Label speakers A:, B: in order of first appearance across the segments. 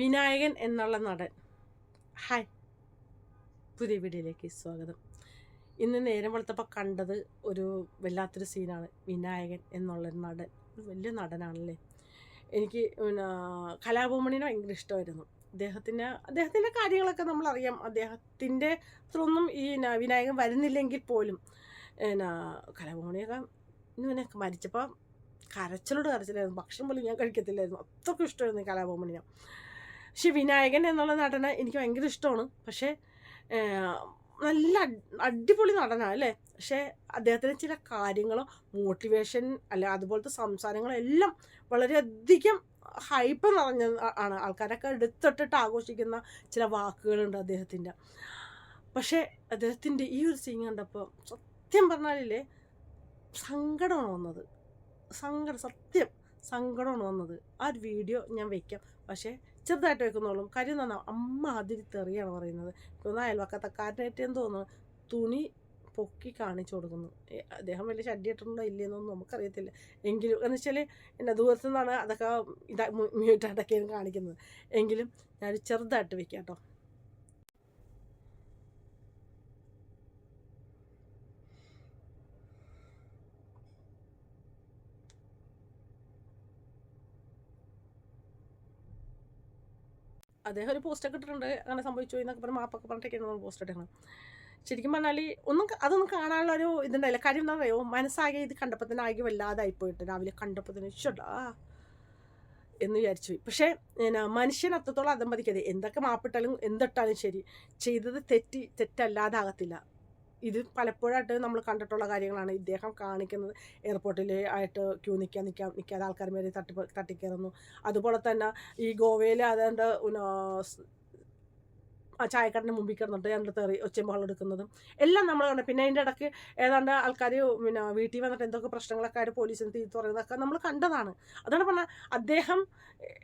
A: വിനായകൻ എന്നുള്ള നടൻ. ഹായ്. പുതിയ വീഡിയോയിലേക്ക് സ്വാഗതം. ഇന്ന് നേരം വെളുത്തപ്പോൾ കണ്ടത് ഒരു വല്ലാത്തൊരു സീനാണ്. വിനായകൻ എന്നുള്ള നടൻ. ഒരു വലിയ നടനാണല്ലേ? എനിക്ക് പിന്നെ കലാഭൂമണിനെ ഭയങ്കര ഇഷ്ടമായിരുന്നു. അദ്ദേഹത്തിന് അദ്ദേഹത്തിന്റെ കാര്യങ്ങളൊക്കെ നമ്മളറിയാം. അദ്ദേഹത്തിന്റെ അത്രയൊന്നും ഈ വിനായകൻ വരുന്നില്ലെങ്കിൽ പോലും പിന്നെ ഇന്ന് പിന്നെ മരിച്ചപ്പോൾ കരച്ചിലോട് കരച്ചിലായിരുന്നു. ഭക്ഷണം പോലും ഞാൻ കഴിക്കത്തില്ലായിരുന്നു. അത്രയ്ക്കും ഇഷ്ടമായിരുന്നു കലാഭവമണിനെ. പക്ഷെ വിനായകൻ എന്നുള്ള നടനെ എനിക്ക് ഭയങ്കര ഇഷ്ടമാണ്. പക്ഷേ നല്ല അടിപൊളി നടനാണ് അല്ലേ? പക്ഷേ അദ്ദേഹത്തിന് ചില കാര്യങ്ങളോ മോട്ടിവേഷൻ അല്ല അതുപോലത്തെ സംസാരങ്ങളോ എല്ലാം വളരെയധികം ഹൈപ്പ് നിറഞ്ഞ ആണ്. ആൾക്കാരൊക്കെ എടുത്തിട്ടിട്ട് ആഘോഷിക്കുന്ന ചില വാക്കുകളുണ്ട് അദ്ദേഹത്തിന്റെ. പക്ഷേ അദ്ദേഹത്തിന്റെ ഈ ഒരു സീൻ കണ്ടപ്പോൾ സത്യം പറഞ്ഞാലില്ലേ സങ്കടമാണ് വന്നത്. സങ്കടം സത്യം സങ്കടമാണ് വന്നത്. ആ ഒരു വീഡിയോ ഞാൻ വയ്ക്കാം. പക്ഷേ ചെറുതായിട്ട് വെക്കുന്നുള്ളൂ. കാര്യം നന്നാവും അമ്മ അതിരി തെറിയാണ് പറയുന്നത്. തോന്നുന്നു കാറ്റേറ്റെന്ന് തോന്നുന്നു തുണി പൊക്കി കാണിച്ചു കൊടുക്കുന്നു. അദ്ദേഹം വലിയ ഷഡ്ഡിയിട്ടുണ്ടോ ഇല്ലയെന്നൊന്നും നമുക്കറിയത്തില്ല. എങ്കിലും എന്ന് വെച്ചാൽ എന്റെ ദൂരത്തു നിന്നാണ് അതൊക്കെ ഇതാ മ്യൂട്ടായിട്ടൊക്കെയാണ് കാണിക്കുന്നത്. എങ്കിലും ഞാൻ ചെറുതായിട്ട് വെക്കാം കേട്ടോ അദ്ദേഹം ഒരു പോസ്റ്റൊക്കെ ഇട്ടിട്ടുണ്ട്. അങ്ങനെ സംഭവിച്ചു എന്നൊക്കെ പറഞ്ഞ് മാപ്പൊക്കെ പറഞ്ഞിട്ടൊക്കെയാണ് പോസ്റ്റ് ഇട്ടേക്കുന്നത് ശരിക്കും പറഞ്ഞാൽ ഒന്നും അതൊന്നും കാണാനുള്ള ഒരു ഇതുണ്ടായില്ല. കാര്യം എന്താ പറയുക മനസ്സാകെ ഇത് കണ്ടപ്പോൾ തന്നെ ആകെ വല്ലാതായി പോയിട്ട് രാവിലെ കണ്ടപ്പോൾ തന്നെ ഇഷ്ടാ എന്ന് വിചാരിച്ചു പക്ഷേ മനുഷ്യൻ അത്രത്തോളം അതമ്പതിക്കരുത് എന്തൊക്കെ മാപ്പിട്ടാലും എന്തിട്ടാലും ശരി ചെയ്തത് തെറ്റി തെറ്റല്ലാതാകത്തില്ല. ഇത് പലപ്പോഴായിട്ട് നമ്മൾ കണ്ടിട്ടുള്ള കാര്യങ്ങളാണ്. ഇദ്ദേഹം കാണിക്കുന്നത് എയർപോർട്ടിൽ ആയിട്ട് ക്യൂ നിൽക്കാൻ നിൽക്കാൻ നിൽക്കാതെ ആൾക്കാർ മേലെ തട്ടി തട്ടിക്കയറുന്നു അതുപോലെ തന്നെ ഈ ഗോവയിൽ സ്- ആ ചായക്കടന്റെ മുമ്പിൽ കിടന്നിട്ട് രണ്ട് തെറി ഒച്ചയും എടുക്കുന്നതും. എല്ലാം നമ്മൾ കണ്ടു. പിന്നെ അതിന്റെ ഇടയ്ക്ക് ഏതാണ്ട് ആൾക്കാർ പിന്നെ വീട്ടിൽ വന്നിട്ട് എന്തൊക്കെ പ്രശ്നങ്ങളൊക്കെ ആയിട്ട് പോലീസിന് തീർത്ത് പറയുന്നതൊക്കെ നമ്മൾ കണ്ടതാണ്. അതാണ് പറഞ്ഞാൽ അദ്ദേഹം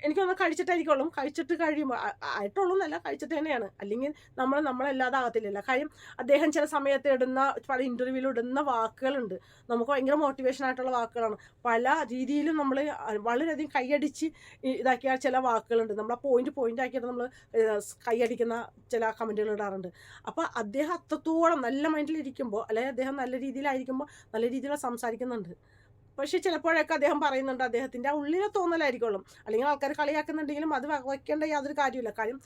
A: എനിക്കൊന്ന് കഴിച്ചിട്ടായിരിക്കുള്ളൂ. കഴിച്ചിട്ട് കഴിയുമ്പോൾ ആയിട്ടുള്ളൂ എന്നല്ല കഴിച്ചിട്ട് തന്നെയാണ്. അല്ലെങ്കിൽ നമ്മൾ നമ്മളല്ലാതെ ആകത്തില്ലല്ലോ. കാര്യം അദ്ദേഹം ചില സമയത്ത് ഇടുന്ന പല ഇന്റർവ്യൂവിൽ ഇടുന്ന വാക്കുകളുണ്ട്. നമുക്ക് ഭയങ്കര മോട്ടിവേഷൻ ആയിട്ടുള്ള വാക്കുകളാണ്. പല രീതിയിലും നമ്മൾ വളരെയധികം കൈയടിച്ച് ഇതാക്കിയ ചില വാക്കുകളുണ്ട്. നമ്മൾ ആ പോയിന്റ് പോയിന്റ് ആക്കിയിട്ട് നമ്മൾ കൈയടിക്കുന്ന ചില കമന്റുകൾ ഇടാറുണ്ട്. അപ്പോൾ അദ്ദേഹം അത്രത്തോളം നല്ല മൈൻഡിലിരിക്കുമ്പോൾ അല്ലെങ്കിൽ അദ്ദേഹം നല്ല രീതിയിലായിരിക്കുമ്പോൾ നല്ല രീതിയിൽ സംസാരിക്കുന്നുണ്ട്. പക്ഷേ ചിലപ്പോഴൊക്കെ അദ്ദേഹം പറയുന്നുണ്ട് അദ്ദേഹത്തിന്റെ ആ ഉള്ളിലെ തോന്നലായിരിക്കുള്ളൂ അല്ലെങ്കിൽ ആൾക്കാർ കളിയാക്കുന്നുണ്ടെങ്കിലും അത് വയ്ക്കേണ്ട യാതൊരു കാര്യമില്ല കാര്യം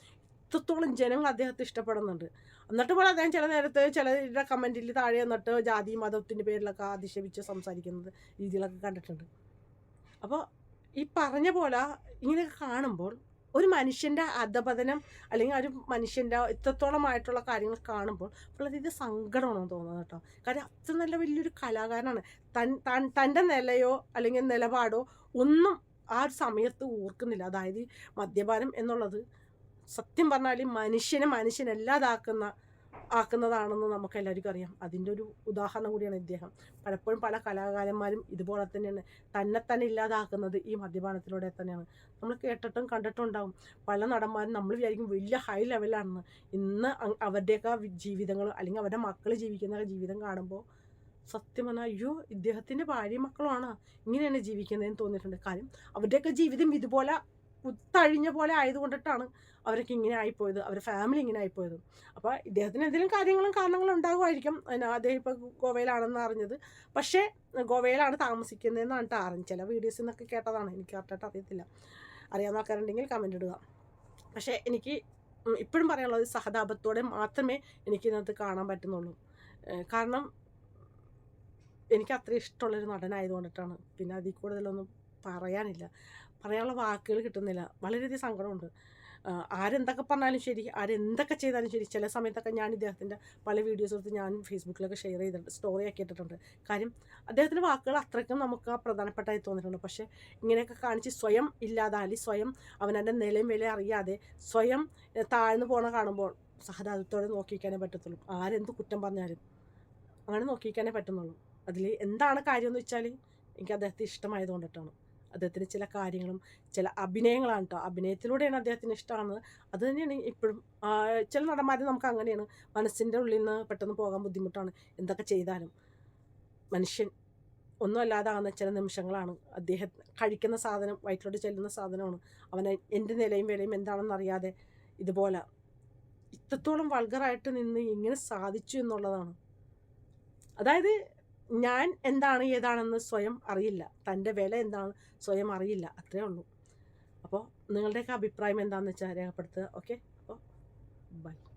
A: ഇത്രത്തോളം ജനങ്ങൾ അദ്ദേഹത്തെ ഇഷ്ടപ്പെടുന്നുണ്ട്. എന്നിട്ട് പോലും അദ്ദേഹം ചില നേരത്ത് ചിലരുടെ കമന്റിൽ താഴെ വന്നിട്ട് ജാതി മതത്തിന്റെ പേരിലൊക്കെ അധിക്ഷേപിച്ച് സംസാരിക്കുന്നത് രീതികളൊക്കെ കണ്ടിട്ടുണ്ട്. അപ്പോൾ ഈ പറഞ്ഞ പോലെ ഇങ്ങനെയൊക്കെ കാണുമ്പോൾ ഒരു മനുഷ്യന്റെ അധപതനം അല്ലെങ്കിൽ ഒരു മനുഷ്യന്റെ ഇത്രത്തോളമായിട്ടുള്ള കാര്യങ്ങൾ കാണുമ്പോൾ വളരെയധികം സങ്കടമാണെന്ന് തോന്നുന്നത് കേട്ടോ. കാരണം അത്ര നല്ല വലിയൊരു കലാകാരനാണ്. തൻ താൻ തന്റെ നിലയോ അല്ലെങ്കിൽ നിലപാടോ ഒന്നും ആ ഒരു സമയത്ത് ഓർക്കുന്നില്ല. അതായത് മദ്യപാനം എന്നുള്ളത് സത്യം പറഞ്ഞാൽ മനുഷ്യനെ മനുഷ്യനല്ലാതാക്കുന്ന ആക്കുന്നതാണെന്ന് നമുക്ക് എല്ലാവർക്കും അറിയാം. അതിന്റെ ഒരു ഉദാഹരണം കൂടിയാണ് ഇദ്ദേഹം. പലപ്പോഴും പല കലാകാരന്മാരും ഇതുപോലെ തന്നെയാണ്. തന്നെ തന്നെ ഇല്ലാതാക്കുന്നത് ഈ മദ്യപാനത്തിലൂടെ തന്നെയാണ്. നമ്മൾ കേട്ടിട്ടും കണ്ടിട്ടും ഉണ്ടാവും പല നടന്മാരും നമ്മൾ വിചാരിക്കും വലിയ ഹൈ ലെവലാണെന്ന് ഇന്ന് അവരുടെയൊക്കെ ജീവിതങ്ങൾ അല്ലെങ്കിൽ അവരുടെ മക്കൾ ജീവിക്കുന്ന ജീവിതം കാണുമ്പോൾ സത്യം പറഞ്ഞാൽ അയ്യോ ഇദ്ദേഹത്തിന്റെ ഭാര്യയും മക്കളുമാണ് ഇങ്ങനെയാണ് ജീവിക്കുന്നതെന്ന് തോന്നിയിട്ടുണ്ട്. കാര്യം അവരുടെയൊക്കെ ജീവിതം ഇതുപോലെ കുത്തഴിഞ്ഞ പോലെ ആയതുകൊണ്ടിട്ടാണ് അവരൊക്കെ ഇങ്ങനെ ആയിപ്പോയത്. അവരുടെ ഫാമിലി ഇങ്ങനെ ആയിപ്പോയത്. അപ്പോൾ ഇദ്ദേഹത്തിന് എന്തെങ്കിലും കാര്യങ്ങളും കാരണങ്ങളും ഉണ്ടാകുമായിരിക്കും. അദ്ദേഹം ഇപ്പോൾ ഗോവയിലാണെന്ന് അറിഞ്ഞത്. പക്ഷേ ഗോവയിലാണ് താമസിക്കുന്നതെന്നാണ് അറിഞ്ഞത്. ചില വീഡിയോസിൽ നിന്നൊക്കെ കേട്ടതാണ്. എനിക്ക് കറക്റ്റായിട്ട് അറിയത്തില്ല. അറിയാവുന്ന ആൾക്കാരുണ്ടെങ്കിൽ കമന്റ് ഇടുക. പക്ഷേ എനിക്ക് ഇപ്പോഴും പറയാനുള്ളത് സഹതാപത്തോടെ മാത്രമേ എനിക്ക് ഇതിനകത്ത് കാണാൻ പറ്റുന്നുള്ളൂ. കാരണം എനിക്ക് അത്ര ഇഷ്ടമുള്ളൊരു നടനായതുകൊണ്ടിട്ടാണ്. പിന്നെ അതിൽ കൂടുതലൊന്നും പറയാനില്ല. പറയാനുള്ള വാക്കുകൾ കിട്ടുന്നില്ല. വളരെയധികം സങ്കടമുണ്ട്. ആരെന്തൊക്കെ പറഞ്ഞാലും ശരി ആരെന്തൊക്കെ ചെയ്താലും ശരി ചില സമയത്തൊക്കെ ഞാൻ ഇദ്ദേഹത്തിന്റെ പല വീഡിയോസ് എടുത്ത് ഞാൻ ഫേസ്ബുക്കിലൊക്കെ ഷെയർ ചെയ്തിട്ടുണ്ട് സ്റ്റോറി ആക്കി ഇട്ടിട്ടുണ്ട്. കാര്യം അദ്ദേഹത്തിന്റെ വാക്കുകൾ അത്രയ്ക്കും നമുക്ക് പ്രധാനപ്പെട്ടായി തോന്നിയിട്ടുണ്ട്. പക്ഷേ ഇങ്ങനെയൊക്കെ കാണിച്ച് സ്വയം ഇല്ലാതാലി സ്വയം അവനവന്റെ നിലയും വില അറിയാതെ സ്വയം താഴ്ന്നു പോണ കാണുമ്പോൾ സഹതാപത്തോടെ നോക്കിക്കാനേ പറ്റത്തുള്ളൂ. ആരെന്ത് കുറ്റം പറഞ്ഞാലും അങ്ങനെ നോക്കിക്കാനേ പറ്റുന്നുള്ളൂ. അതിൽ എന്താണ് കാര്യം എന്ന് വെച്ചാൽ എനിക്ക് അദ്ദേഹത്തെ ഇഷ്ടമായതുകൊണ്ടിട്ടാണ് അദ്ദേഹത്തിന് ചില കാര്യങ്ങളും ചില അഭിനയങ്ങളാണ് കേട്ടോ അഭിനയത്തിലൂടെയാണ് അദ്ദേഹത്തിന് ഇഷ്ടമാണ് അത് തന്നെയാണ് ഇപ്പോഴും ചില നടന്മാർ നമുക്ക് അങ്ങനെയാണ്. മനസ്സിന്റെ ഉള്ളിൽ നിന്ന് പെട്ടെന്ന് പോകാൻ ബുദ്ധിമുട്ടാണ് എന്തൊക്കെ ചെയ്താലും. മനുഷ്യൻ ഒന്നും അല്ലാതാകുന്ന ചില നിമിഷങ്ങളാണ്. അദ്ദേഹം കഴിക്കുന്ന സാധനം വയറ്റിലോട്ട് ചെല്ലുന്ന സാധനമാണ്. അവനെ എന്റെ നിലയും വിലയും എന്താണെന്ന് അറിയാതെ ഇതുപോലെ ഇത്രത്തോളം വൾഗറായിട്ട് നിന്ന് ഇങ്ങനെ സാധിച്ചു എന്നുള്ളതാണ്. അതായത് ഞാൻ എന്താണ് ഏതാണെന്ന് സ്വയം അറിയില്ല. തന്റെ വില എന്താണ് സ്വയം അറിയില്ല. അത്രേ ഉള്ളൂ. അപ്പോൾ നിങ്ങളുടെയൊക്കെ അഭിപ്രായം എന്താണെന്ന് വെച്ചാൽ രേഖപ്പെടുത്തുക. ഓക്കെ? അപ്പോൾ ബൈ.